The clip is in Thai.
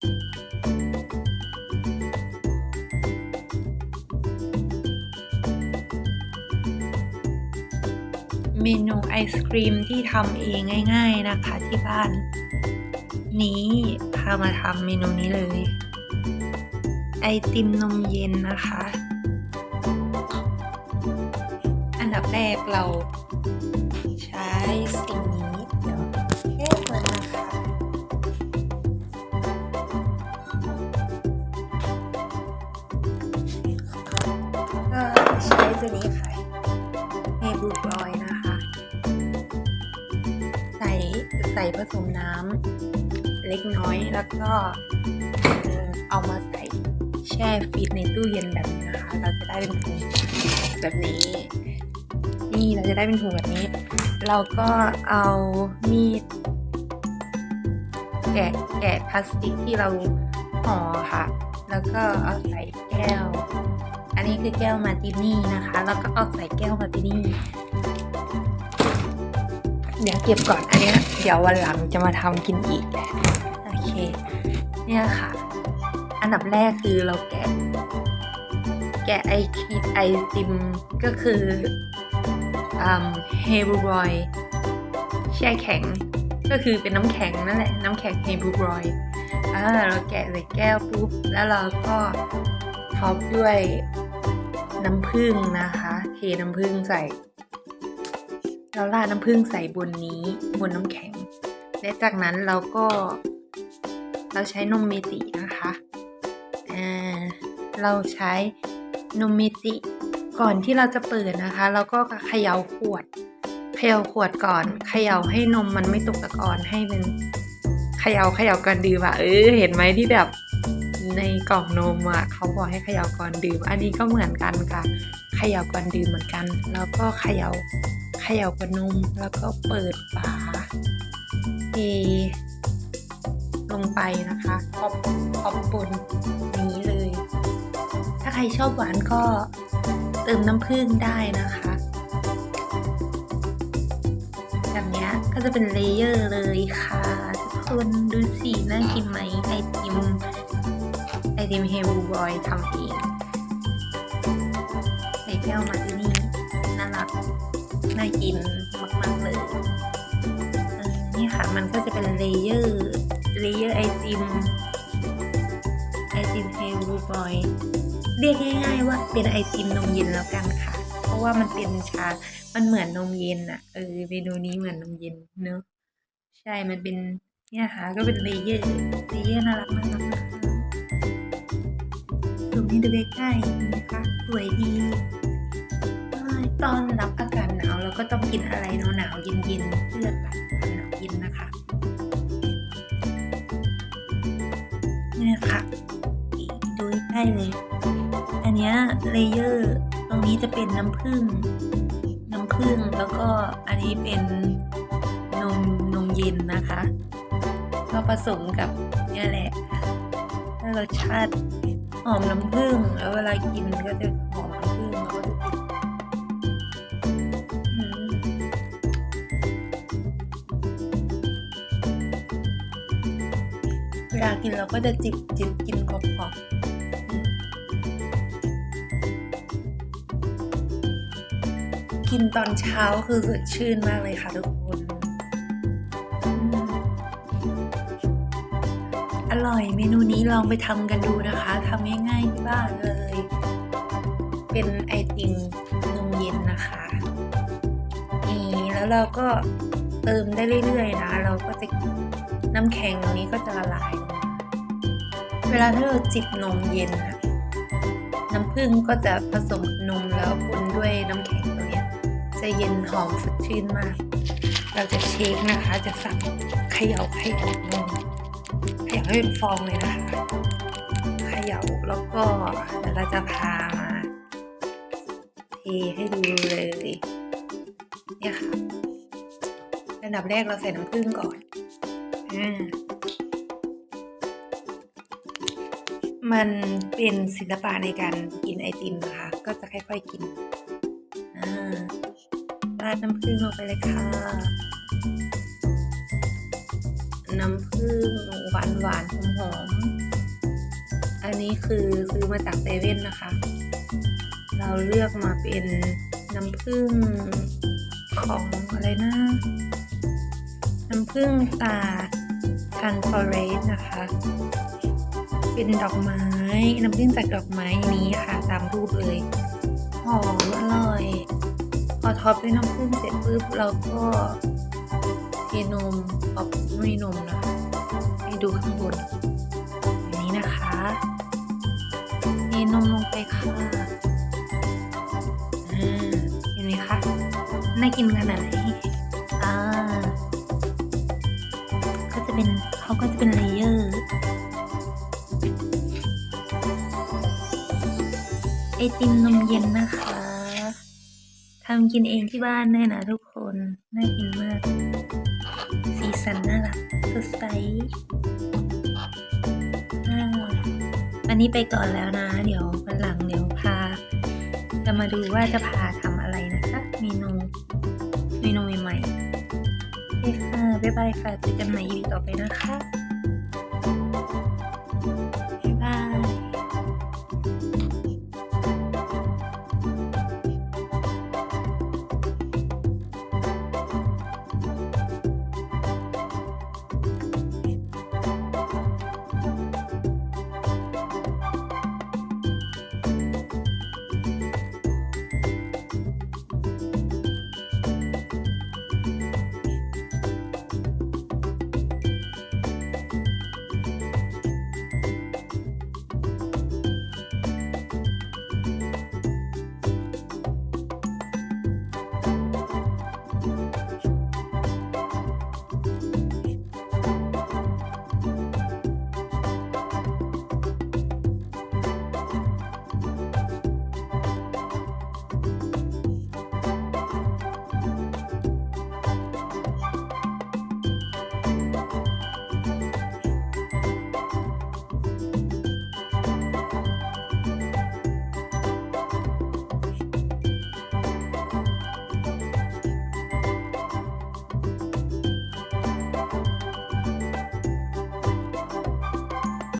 เมนูไอศครีมที่ทำเองง่ายๆนะคะที่บ้าน นี้พามาทำเมนูนี้เลย ไอติมนมเย็นนะคะ อันดับแรกเราใช้สิ่ง ตัวนี้ค่ะเฮบูบอยนะคะ ใส่ใส่ผสมน้ำเล็กน้อยแล้วก็เอามาใส่แช่ฟรีซในตู้เย็นแบบนี้นะคะ เราจะได้เป็นถุงแบบนี้ นี่เราจะได้เป็นถุงแบบนี้ เราก็เอามีดแกะแกะพลาสติกที่เราห่อค่ะ แล้วก็เอาใส่แก้ว อันนี้คือแก้วมาตินี่นะคะ แล้วก็เอาใส่แก้วมาตินี่ เดี๋ยวเก็บก่อน อันนี้เดี๋ยววันหลังจะมาทำกินอีก โอเค เนี่ยค่ะ อันดับแรกคือเราแกะ แกะไอคีไอติมก็คือเฮบูบอยแช่แข็ง ก็คือเป็นน้ำแข็งนั่นแหละ น้ำแข็งเฮบูบอยอ่าเราแกะใส่แก้วปุ๊บ แล้วเราก็ท็อปด้วย น้ำผึ้งนะคะ เทน้ำผึ้งใส่เราราดน้ำผึ้งใส่บนนี้บนน้ำแข็ง และจากนั้นเราก็ เราใช้นมเมจินะคะเราใช้นมเมจิก่อนที่เราจะเปิดนะคะ เราก็เขย่าขวดเขย่าขวดก่อนเขย่าให้นมมันไม่ตกตะกอนให้เป็นเขย่าเขย่าก่อนดื่ะเออเห็นไหมที่แบบ ในกล่องนมอะเขาบอกให้เขย่าก่อนดื่ม อันนี้ก็เหมือนกันค่ะเขย่าก่อนดื่มเหมือนกัน แล้วก็เขย่าเขย่ากับนมแล้วก็เปิดฝาเทลงไปนะคะท็อปท็อปบนนี้เลย ถ้าใครชอบหวานก็เติมน้ำผึ้งได้นะคะแบบนี้ก็จะเป็นเลเยอร์เลยค่ะ ทุกคนดูสิน่ากินไหมไอติม ไอติมเฮลบอยทำเองใส่แก้วมาที่นี่น่ารักน่ากินมากๆเลยนี่ค่ะมันก็จะเป็นเลเยอร์เลเยอร์ไอติมไอติมเฮลบอยเรียกง่ายๆว่าเป็นไอติมนมเย็นแล้วกันค่ะ เพราะว่ามันเป็นชา มันเหมือนนมเย็นอะเออเมนูนี้เหมือนนมเย็นเนอะใช่มันเป็นเนี่ยค่ะก็เป็นเลเยอร์เลเยอร์น่ารักน่ากนะคะ ดูนี่ดูใกล้ๆนะคะสวยดี ตอนรับอากาศหนาวเราก็ต้องกินอะไรหนาวๆเย็นๆเพื่อตัดความหนาวเย็นนะคะเนี่ยค่ะดูใกล้เลย อันนี้เลเยอร์ตรงนี้จะเป็นน้ำผึ้งน้ำผึ้งแล้วก็อันนี้เป็นนมนมเย็นนะคะ ก็ผสมกับเนี่ยแหละ แล้รสชาติหอมน้ำผึ้งแล้วเวลากินก็จะหอมน้ำผึ้งแล้วก็จะอืมเวลากินเราก็จะจิบจิบกินกรอบๆกินตอนเช้าคือสดชื่นมากเลยค่ะทุกคน อร่อยเมนูนี้ลองไปทำกันดูนะคะทำง่ายๆที่บ้านเลย เป็นไอติมนมเย็นนะคะนี่แล้วเราก็เติมได้เรื่อยๆนะ เราก็จะน้ำแข็งตรงนี้ก็จะละลาย เวลาที่เราจิบนมเย็นอะน้ำผึ้งก็จะผสมกับนมแล้วคนด้วยน้ำแข็งตรงนี้จะเย็นหอมสดชื่นมาก เราจะเช็คนะคะจะสั่งเขย่าเขย่านม ขย่าให้เป็นฟองเลยนะคะขย่าแล้วก็เดี๋ยวเราจะพามาเทให้ดูเลยเนี่ยค่ะอันดับแรกเราใส่น้ำผึ้งก่อนอ่ามันเป็นศิลปะในการกินไอติมนะคะ ก็จะค่อยๆกิน อ่า ราดน้ำผึ้งลงไปเลยค่ะ น้ำผึ้งหวานหวานหอมหอมอันนี้คือซื้อมาจากเซเว่นนะคะ เราเลือกมาเป็นน้ำผึ้งของอะไรนะ น้ำผึ้งตาคันฟอเรสนะคะ เป็นดอกไม้ น้ำผึ้งจากดอกไม้นี้ค่ะ ตามรูปเลยหอมอร่อยพอท็อปด้วยน้ำผึ้งเสร็จปุ๊บเราก็ เทนมออกม่นมนะให้ดูข้างบนอย่างนี้นะคะเทนมลงไปค่ะอ่าเห็นไหมคะน่ากินขนาดไหนอ่าก็จะเป็นเขาก็จะเป็นเลเยอร์ไอติมนมเย็นนะคะ ทำกินเองที่บ้านแน่นะทุกคน น่ากินมาก สีสันน่ารักสดใสอ่าวันนี้ไปก่อนแล้วนะ เดี๋ยววันหลังเดี๋ยวพา จะมาดูว่าจะพาทำอะไรนะคะ เมนู เมนูใหม่ๆโอเคค่ะ บ๊ายบายค่ะเจอกันใหม่ EP ต่อไปนะคะ